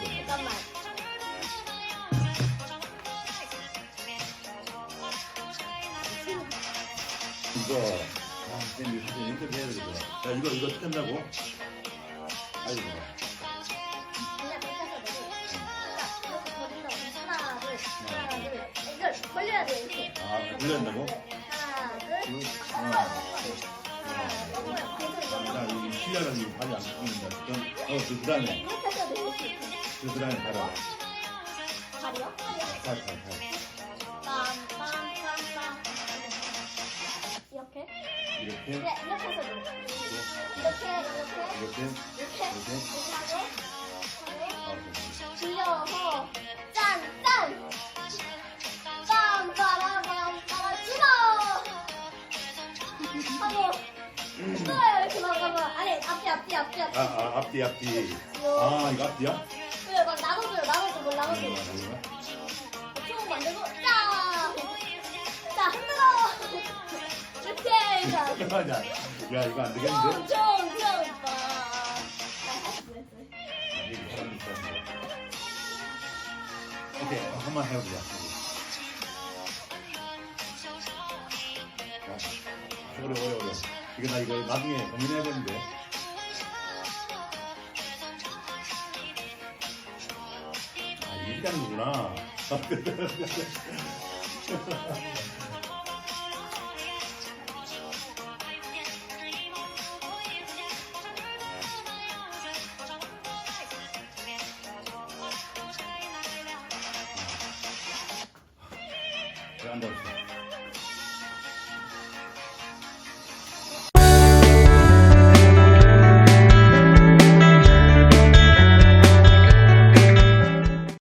잠깐만. 이거 아, 근데 이거 사진 해야 되겠다. 야 이거 이거 뜬다고? 아이고. 그냥 뺏어서 버리려고. 하나, 둘, 하나, 둘. 이걸 벌려야 돼, 이렇게. 아 불린다고? 하나, 둘. 하나, 둘. 하나, 둘. 나 이거 실려가지고 발이 안 뜯는다. 어, 그 다음에. 이렇게 해서 넣을 수 있어. 그 다음에 발아. 발이요? 발, 발, 발. 빰빰빰빰 이렇게 이렇게, 그래 이렇게 해서 이렇게 이렇게 이렇게, 이렇게 이렇게. 이렇게 하고 아, 그렇지. 들려서 짠짠 빰 빠라빰빠라 집어 하고 네 그만 그만 아니 앞뒤 앞뒤 앞뒤 앞뒤 아, 아, 앞뒤, 앞뒤. 아, 이거 앞뒤야? 총 만들고 짜 자 흔들어 이렇게 해서 야, 야, 이거 안 되겠는데? 총총총 사람이 있었는데. 오케이, 한번 해보자. 자, 어려, 어려, 어려. 이거 나 이거 나중에 고민해야 되는데. 아, 하는 거구나. 왜 앉아있어?